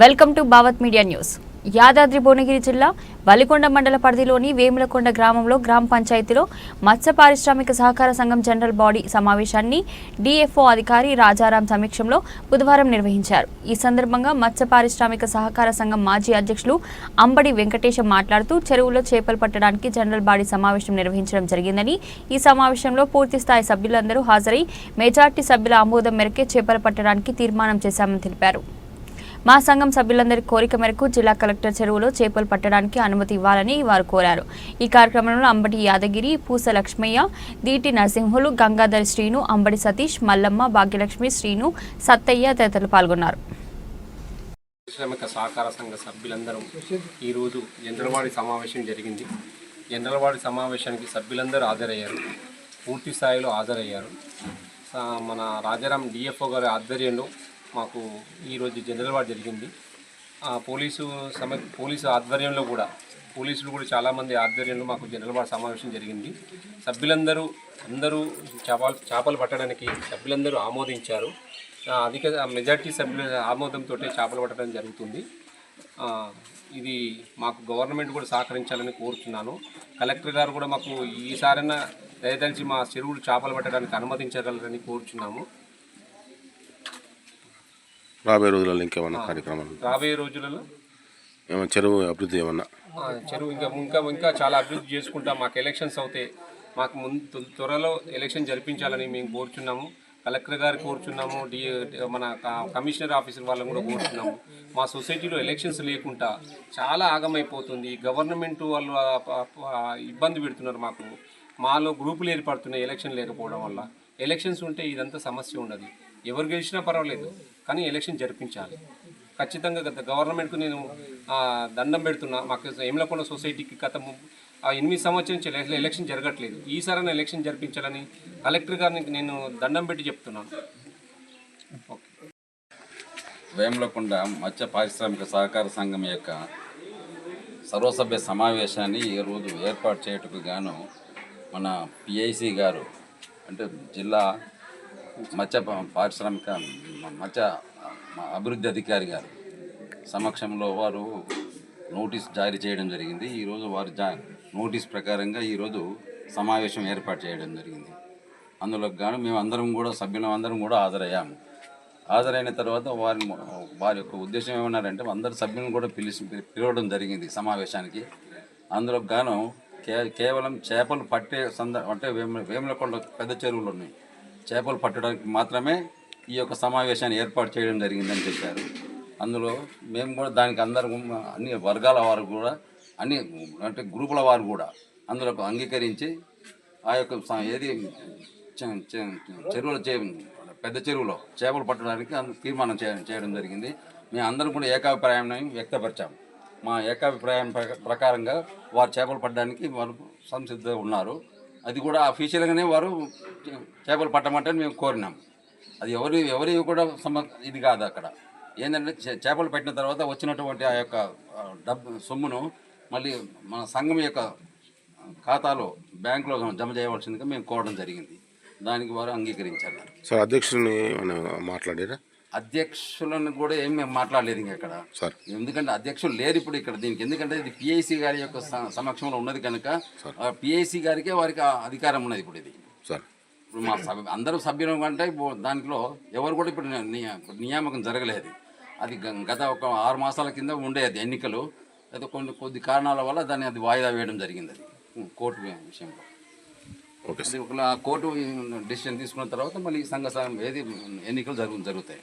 Welcome to Bharat media news. Yadadri Bhuvanagiri జిల్లా వలికొండ మండల పరిధిలోని వేములకొండ గ్రామంలో గ్రామ పంచాయతీలో మత్స్య పారిశ్రామిక సహకార సంఘం జనరల్ బాడీ సమావేశాన్ని డిఎఫ్ఓ అధికారి రాజారాం సమీక్షంలో బుధవారం నిర్వహించారు. ఈ సందర్భంగా మత్స్య పారిశ్రామిక సహకార సంఘం మాజీ అధ్యక్షులు అంబడి వెంకటేశం మాట్లాడుతూ చెరువులో చేపలు పట్టడానికి జనరల్ బాడీ సమావేశం నిర్వహించడం జరిగిందని ఈ సమావేశంలో పూర్తి స్థాయి సభ్యులందరూ హాజరై మెజార్టీ సభ్యుల ఆమోదం మేరకే చేపలు పట్టడానికి తీర్మానం చేశామని తెలిపారు. మా సంఘం సభ్యులందరి కోరిక మేరకు జిల్లా కలెక్టర్ చెరువులో చేపలు పట్టడానికి అనుమతి ఇవ్వాలని వారు కోరారు. ఈ కార్యక్రమంలో అంబటి యాదగిరి పూస లక్ష్మయ్య దీటి నరసింహులు గంగాధర్ శ్రీను అంబడి సతీష్ మల్లమ్మ భాగ్యలక్ష్మి శ్రీను సత్తయ్య తదితరులు పాల్గొన్నారు. పారిశ్రామిక సహకార సంఘ సభ్యులందరూ ఈరోజు జనరల్వాడి సమావేశం జరిగింది. జనరల్వాడి సమావేశానికి సభ్యులందరూ హాజరయ్యారు. పూర్తి స్థాయిలో హాజరయ్యారు. మన రాజారాం డిఎఫ్ఓ గారి ఆధ్వర్యంలో మాకు ఈరోజు జనరల్ వార్డ్ జరిగింది. ఆ పోలీసు సమ పోలీసు ఆధ్వర్యంలో కూడా పోలీసులు కూడా చాలామంది ఆధ్వర్యంలో మాకు జనరల్ వార్డ్ సమావేశం జరిగింది. సభ్యులందరూ అందరూ చేపలు చేపలు పట్టడానికి సభ్యులందరూ ఆమోదించారు. అధిక మెజార్టీ సభ్యుల ఆమోదంతో చేపలు పట్టడం జరుగుతుంది. ఇది మాకు గవర్నమెంట్ కూడా సహకరించాలని కోరుతున్నాను కలెక్టర్ గారు కూడా మాకు ఈసారైనా దయదలిచి మా చెరువులు చేపలు పట్టడానికి అనుమతించగలరని కోరుచున్నాము. రాబోయే రోజులలో ఇంకేమన్నా కార్యక్రమాలు రాబోయే రోజులలో? ఏమన్నా చెరువు అభివృద్ధి ఏమన్నా? చెరువు ఇంకా ఇంకా ఇంకా చాలా అభివృద్ధి చేసుకుంటాం. మాకు ఎలక్షన్స్ అవుతే మాకు ముందు త్వ- త్వరలో ఎలక్షన్ జరిపించాలని మేము కోరుచున్నాము. కలెక్టర్ గారు కోరుచున్నాము. డి మన కమిషనర్ ఆఫీసర్ వాళ్ళని కూడా కోరుచున్నాము. మా సొసైటీలో ఎలక్షన్స్ లేకుండా చాలా ఆగమైపోతుంది. గవర్నమెంట్ వాళ్ళు ఇబ్బంది పెడుతున్నారు మాకు. మాలో గ్రూపులు ఏర్పడుతున్నాయి ఎలక్షన్ లేకపోవడం వల్ల. ఎలక్షన్స్ ఉంటే ఇదంతా సమస్య ఉండదు. ఎవరు గెలిచినా పర్వాలేదు. కానీ ఎలక్షన్ జరిపించాలి. ఖచ్చితంగా గత గవర్నమెంట్కు నేను దండం పెడుతున్నా. మాకు ఏమలకొండ సొసైటీకి గత ఆ ఎనిమిది సంవత్సరం నుంచి ఎలక్షన్ జరగట్లేదు. ఈసారైనా ఎలక్షన్ జరిపించాలని కలెక్టర్ గారిని నేను దండం పెట్టి చెప్తున్నాను ఓకే. మత్స్య పారిశ్రామిక సహకార సంఘం యొక్క సర్వసభ్య సమావేశాన్ని ఈరోజు ఏర్పాటు చేయటకు గాను మన పిఐసి గారు అంటే జిల్లా మత్స్య పారిశ్రామిక మత్స్య అభివృద్ధి అధికారి గారు సమక్షంలో వారు నోటీస్ జారీ చేయడం జరిగింది. ఈరోజు వారు జా నోటీస్ ప్రకారంగా ఈరోజు సమావేశం ఏర్పాటు చేయడం జరిగింది. అందులో గాను మేము అందరం కూడా సభ్యులం అందరం కూడా హాజరయ్యాము హాజరైన తర్వాత వారి వారి యొక్క ఉద్దేశం ఏమన్నారంటే అందరు సభ్యులను కూడా పిలిచి పిలవడం జరిగింది సమావేశానికి. అందులో గాను కే కేవలం చేపలు పట్టే సంద అంటే వేమ వేములకొండ పెద్ద చెరువులు ఉన్నాయి. చేపలు పట్టడానికి మాత్రమే ఈ యొక్క సమావేశాన్ని ఏర్పాటు చేయడం జరిగిందని చెప్పారు. అందులో మేము కూడా దానికి అందరం అన్ని వర్గాల వారు కూడా అన్ని అంటే గ్రూపుల వారు కూడా అందులో అంగీకరించి ఆ యొక్క ఏది చె- చెరువుల చే పెద్ద చెరువులో చేపలు పట్టడానికి తీర్మానం చేయడం చేయడం జరిగింది. మేము అందరం కూడా ఏకాభిప్రాయాన్ని వ్యక్తపరిచాము. మా ఏకాభిప్రాయం ప్రక- ప్రకారంగా వారు చేపలు పట్టడానికి వారు సంసిద్ధంగా ఉన్నారు. అది కూడా అఫీషియల్గానే వారు చే- చేపలు పట్టమంటే మేము కోరినాం. అది ఎవరు ఎవరి కూడా సమ ఇది కాదు అక్కడ. ఏంటంటే చే- చేపలు పెట్టిన తర్వాత వచ్చినటువంటి ఆ యొక్క డబ్బు సొమ్మును మళ్ళీ మన సంఘం యొక్క ఖాతాలో బ్యాంకులో జమ చేయవలసిందిగా మేము కోరడం జరిగింది. దానికి వారు అంగీకరించారు. సార్ అధ్యక్షుడిని మాట్లాడారా? అధ్యక్షులను కూడా ఏం మేము మాట్లాడలేదు ఇంకా ఇక్కడ. సార్. ఎందుకంటే అధ్యక్షులు లేరు ఇప్పుడు ఇక్కడ దీనికి. ఎందుకంటే ఇది పిఐసి గారి యొక్క సమక్షంలో ఉన్నది కనుక పిఐసి గారికే వారికి అధికారం ఉన్నది ఇప్పుడు ఇది. సార్. ఇప్పుడు మా సభ అందరూ సభ్యులు అంటే దాంట్లో ఎవరు కూడా ఇప్పుడు నియ- నియామకం జరగలేదు. అది గత ఒక ఆరు మాసాల కింద ఉండేది ఎన్నికలు. అయితే కొన్ని కొద్ది కారణాల వల్ల దాన్ని అది వాయిదా వేయడం జరిగింది అది. కోర్టు విషయంలో. ఓకే ఒకవేళ కోర్టు డిసిషన్ తీసుకున్న తర్వాత మళ్ళీ సంఘం ఏది ఎన్నికలు జరుగు జరుగుతాయి.